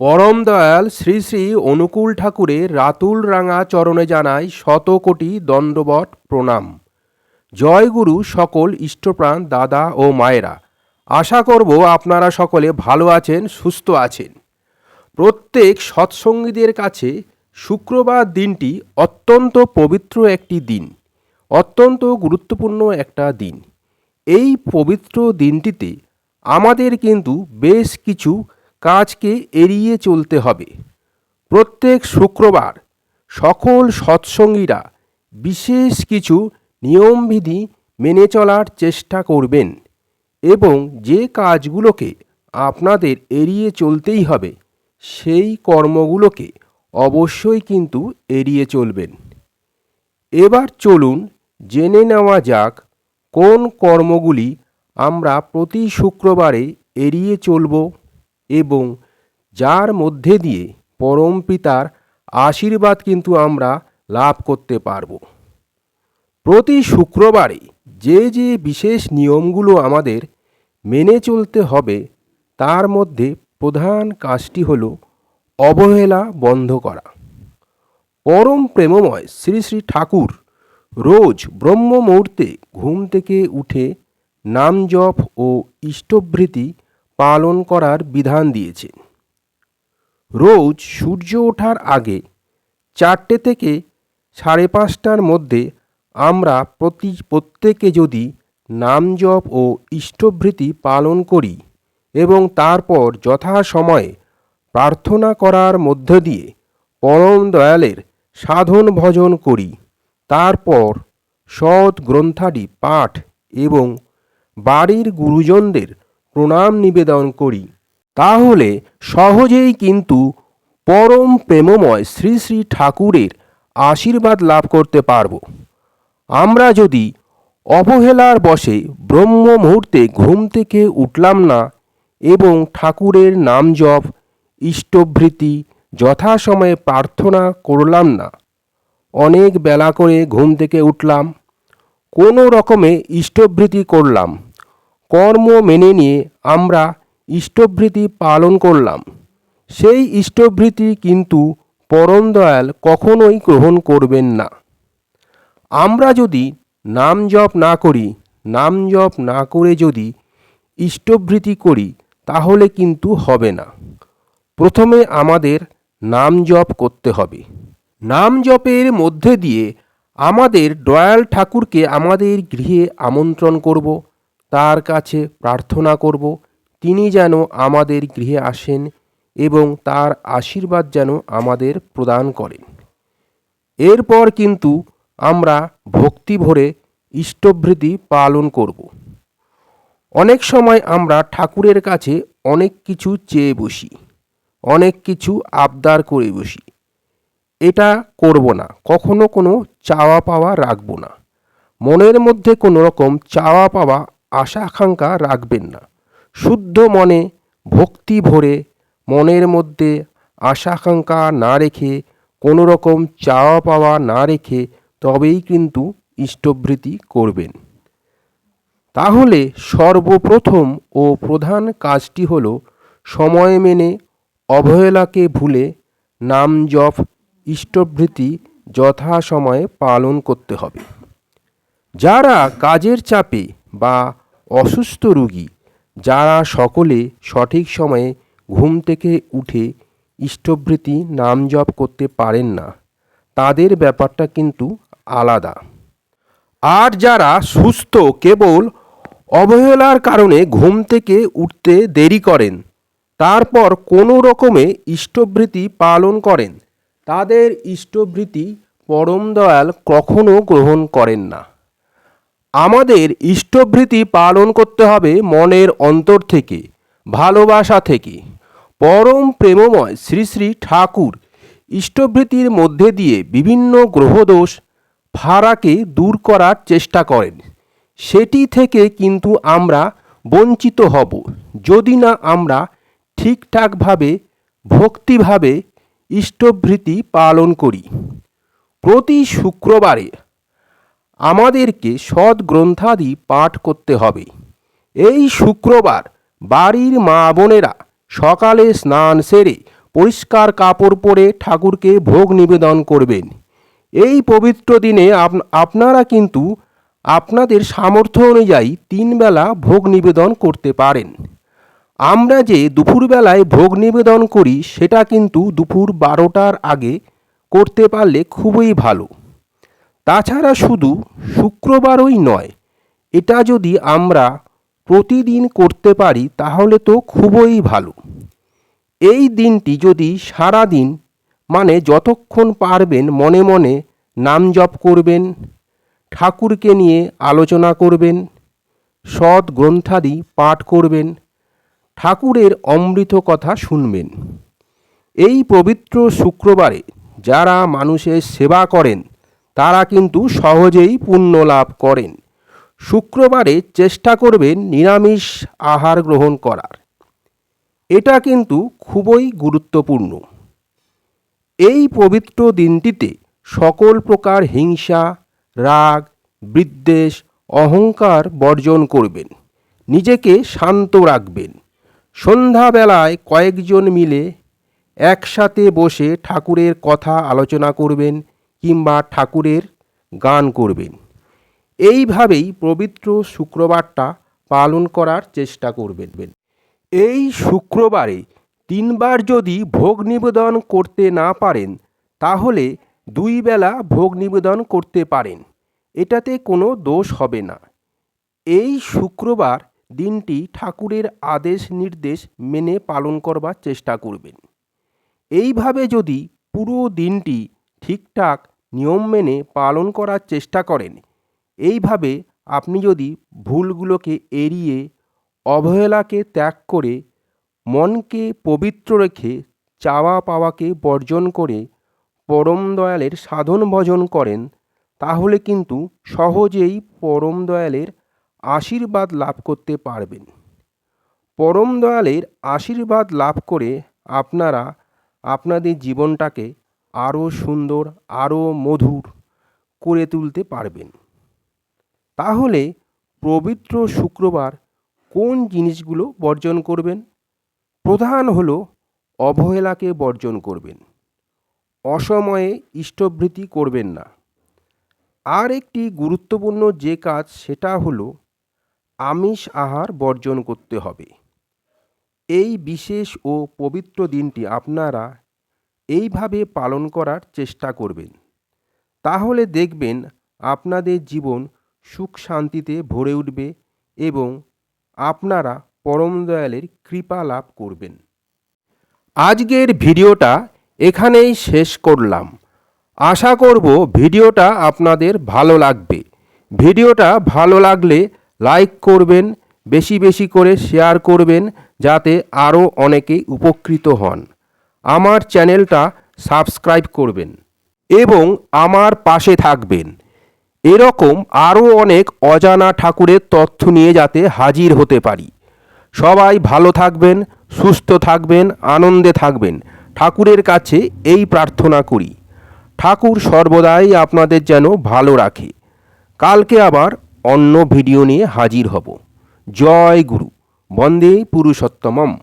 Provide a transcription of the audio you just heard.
পরম দয়াল শ্রী শ্রী অনুকূল ঠাকুরের রাতুল রাঙা চরণে জানাই শত কোটি দণ্ডবট প্রণাম। জয় গুরু সকল ইষ্টপ্রাণ দাদা ও মায়েরা। আশা করব আপনারা সকলে ভালো আছেন, সুস্থ আছেন। প্রত্যেক সৎসঙ্গীদের কাছে শুক্রবার দিনটি অত্যন্ত পবিত্র একটি দিন, অত্যন্ত গুরুত্বপূর্ণ একটা দিন। এই পবিত্র দিনটিতে আমাদের কিন্তু বেশ কিছু কাজকে এড়িয়ে চলতে হবে। প্রত্যেক শুক্রবার সকল সৎসঙ্গীরা বিশেষ কিছু নিয়মবিধি মেনে চলার চেষ্টা করবেন এবং যে কাজগুলোকে আপনাদের এড়িয়ে চলতেই হবে, সেই কর্মগুলোকে অবশ্যই কিন্তু এড়িয়ে চলবেন। এবার চলুন জেনে নেওয়া যাক কোন কর্মগুলি আমরা প্রতি শুক্রবারে এড়িয়ে চলব। এবং যার মধ্যে দিয়ে পরম পিতার আশীর্বাদ কিন্তু আমরা লাভ করতে পারব। প্রতি শুক্রবারে যে যে বিশেষ নিয়মগুলো আমাদের মেনে চলতে হবে, তার মধ্যে প্রধান কাজটি হল অবহেলা বন্ধ করা। পরম প্রেমময় শ্রী শ্রী ঠাকুর রোজ ব্রহ্ম মুহূর্তে ঘুম থেকে উঠে নাম জপ ও ইষ্টভৃতি পালন করার বিধান দিয়েছে। রোজ সূর্য ওঠার আগে চারটে থেকে সাড়ে পাঁচটার মধ্যে আমরা প্রতি, প্রত্যেকে যদি নাম জপ ও ইষ্টভৃতি পালন করি এবং তারপর যথাসময়ে প্রার্থনা করার মধ্য দিয়ে পরম দয়ালের সাধন ভজন করি, তারপর সৎ গ্রন্থাটি পাঠ এবং বাড়ির গুরুজনদের প্রণাম নিবেদন করি। তাহলে সহজেই কিন্তু পরম প্রেমময় শ্রী শ্রী ঠাকুরের আশীর্বাদ লাভ করতে পারব। আমরা যদি অবহেলার বশে ব্রহ্ম মুহূর্তে ঘুম থেকে উঠলাম না এবং ঠাকুরের নাম জপ, ইষ্টভৃতি, যথাসময়ে প্রার্থনা করলাম না, অনেক বেলা করে ঘুম থেকে উঠলাম, কোনো রকমে ইষ্টভৃতি করলাম কর্ম মেনে নিয়ে আমরা ইষ্টভৃতি পালন করলাম। সেই ইষ্টভৃতি কিন্তু পরম দয়াল কখনোই গ্রহণ করবেন না। আমরা যদি নাম জপ না করি, নাম জপ না করে যদি ইষ্টভৃতি করি, তাহলে কিন্তু হবে না। প্রথমে আমাদের নাম জপ করতে হবে। নাম জপের মধ্যে দিয়ে আমাদের দয়াল ঠাকুরকে আমাদের গৃহে আমন্ত্রণ করব। তার কাছে প্রার্থনা করব, তিনি যেন আমাদের গৃহে আসেন এবং তার আশীর্বাদ যেন আমাদের প্রদান করেন। এরপর কিন্তু আমরা ভক্তি ভরে ইষ্টভৃতি পালন করব। অনেক সময় আমরা ঠাকুরের কাছে অনেক কিছু চেয়ে বসি, অনেক কিছু আবদার করে বসি। এটা করব না, কখনো কোনো চাওয়া পাওয়া রাখব না। মনের মধ্যে কোনো রকম চাওয়া পাওয়া আশা আকাঙ্ক্ষা রাখবেন না। শুদ্ধ মনে, ভক্তি ভরে, মনের মধ্যে আশা আকাঙ্ক্ষা না রেখে, কোনো রকম চাওয়া পাওয়া না রেখে তবেই কিন্তু ইষ্টভৃতি করবেন। তাহলে সর্বপ্রথম ও প্রধান কাজটি হলো সময় মেনে অবহেলাকে ভুলে নাম জপ ইষ্টভৃতি যথাসময়ে পালন করতে হবে। যারা কাজের চাপে বা অসুস্থ রুগী যারা সকলে সঠিক সময়ে ঘুম থেকে উঠে ইষ্টভৃতি নাম জপ করতে পারেন না, তাদের ব্যাপারটা কিন্তু আলাদা। আর যারা সুস্থ কেবল অবহেলার কারণে ঘুম থেকে উঠতে দেরি করেন, তারপর কোনো রকমে ইষ্টভৃতি পালন করেন, তাদের ইষ্টভৃতি পরম দয়াল কখনো গ্রহণ করেন না। আমাদের ইষ্টভৃতি পালন করতে হবে মনের অন্তর থেকে, ভালোবাসা থেকে। পরম প্রেমময় শ্রী শ্রী ঠাকুর ইষ্টভৃতির মধ্যে দিয়ে বিভিন্ন গ্রহদোষ ফাড়াকে দূর করার চেষ্টা করেন। সেটি থেকে কিন্তু আমরা বঞ্চিত হব, যদি না আমরা ঠিকঠাকভাবে, ভক্তিভাবে ইষ্টভৃতি পালন করি। প্রতি শুক্রবারে আমাদেরকে সৎ গ্রন্থাদি পাঠ করতে হবে। এই শুক্রবার বাড়ির মা বোনেরা সকালে স্নান সেরে পরিষ্কার কাপড় পরে ঠাকুরকে ভোগ নিবেদন করবেন। এই পবিত্র দিনে আপনারা কিন্তু আপনাদের সামর্থ্য অনুযায়ী তিনবেলা ভোগ নিবেদন করতে পারেন। আমরা যে দুপুরবেলায় ভোগ নিবেদন করি, সেটা কিন্তু দুপুর বারোটার আগে করতে পারলে খুবই ভালো। তাছাড়া শুধু শুক্রবারই নয়, এটা যদি আমরা প্রতিদিন করতে পারি তাহলে তো খুবই ভালো। এই দিনটি যদি সারা দিন মানে যতক্ষণ পারবেন মনে মনে নাম জপ করবেন, ঠাকুরকে নিয়ে আলোচনা করবেন, সৎ গ্রন্থাদি পাঠ করবেন, ঠাকুরের অমৃত কথা শুনবেন। এই পবিত্র শুক্রবারে যারা মানুষের সেবা করেন তারা কিন্তু সহজেই পুণ্য লাভ করেন। শুক্রবারে চেষ্টা করবেন নিরামিষ আহার গ্রহণ করার। এটা কিন্তু খুবই গুরুত্বপূর্ণ। এই পবিত্র দিনটিতে সকল প্রকার হিংসা, রাগ, বিদ্বেষ, অহংকার বর্জন করবেন। নিজেকে শান্ত রাখবেন। সন্ধ্যাবেলায় কয়েকজন মিলে একসাথে বসে ঠাকুরের কথা আলোচনা করবেন কিংবা ঠাকুরের গান করবেন। এইভাবেই পবিত্র শুক্রবারটা পালন করার চেষ্টা করবেন। এই শুক্রবারে তিনবার যদি ভোগ নিবেদন করতে না পারেন, তাহলে দুই বেলা ভোগ নিবেদন করতে পারেন। এটাতে কোনো দোষ হবে না। এই শুক্রবার দিনটি ঠাকুরের আদেশ নির্দেশ মেনে পালন করবার চেষ্টা করবেন। এইভাবে যদি পুরো দিনটি ঠিকঠাক নিয়ম মেনে পালন করার চেষ্টা করেন। এইভাবে আপনি যদি ভুলগুলোকে এড়িয়ে অবহেলাকে ত্যাগ করে মনকে পবিত্র রেখে চাওয়া পাওয়াকে বর্জন করে পরম দয়ালের সাধন ভজন করেন, তাহলে কিন্তু সহজেই পরম দয়ালের আশীর্বাদ লাভ করতে পারবেন। পরম দয়ালের আশীর্বাদ লাভ করে আপনারা আপনাদের জীবনটাকে আরও সুন্দর আরও মধুর করে তুলতে পারবেন। তাহলে পবিত্র শুক্রবার কোন জিনিসগুলো বর্জন করবেন? প্রধান হল অবহেলাকে বর্জন করবেন। অসময়ে ইষ্টভৃতি করবেন না। আর একটি গুরুত্বপূর্ণ যে কাজ সেটা হলো আমিষ আহার বর্জন করতে হবে। এই বিশেষ ও পবিত্র দিনটি আপনারা এইভাবে পালন করার চেষ্টা করবেন। তাহলে দেখবেন আপনাদের জীবন সুখ শান্তিতে ভরে উঠবে এবং আপনারা পরম দয়ালের কৃপা লাভ করবেন। আজকের ভিডিওটা এখানেই শেষ করলাম। আশা করব ভিডিওটা আপনাদের ভালো লাগবে। ভিডিওটা ভালো লাগলে লাইক করবেন, বেশি বেশি করে শেয়ার করবেন, যাতে আরও অনেকেই উপকৃত হন। আমার চ্যানেলটা সাবস্ক্রাইব করবেন এবং আমার পাশে থাকবেন। এরকম আরও অনেক অজানা ঠাকুরের তথ্য নিয়ে যাতে হাজির হতে পারি। সবাই ভালো থাকবেন, সুস্থ থাকবেন, আনন্দে থাকবেন। ঠাকুরের কাছে এই প্রার্থনা করি। ঠাকুর সর্বদাই আপনাদের যেন ভালো রাখে। কালকে আবার অন্য ভিডিও নিয়ে হাজির হব। জয় গুরু। বন্দে পুরুষোত্তমম।